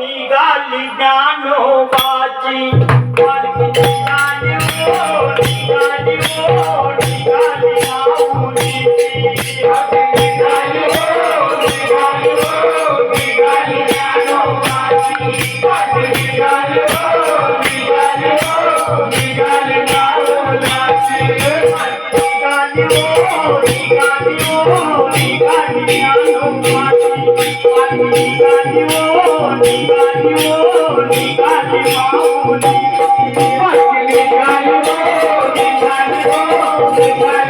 नी गाली जानो Oh, Thank you.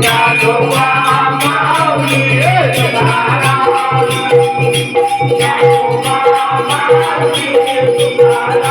Thank you.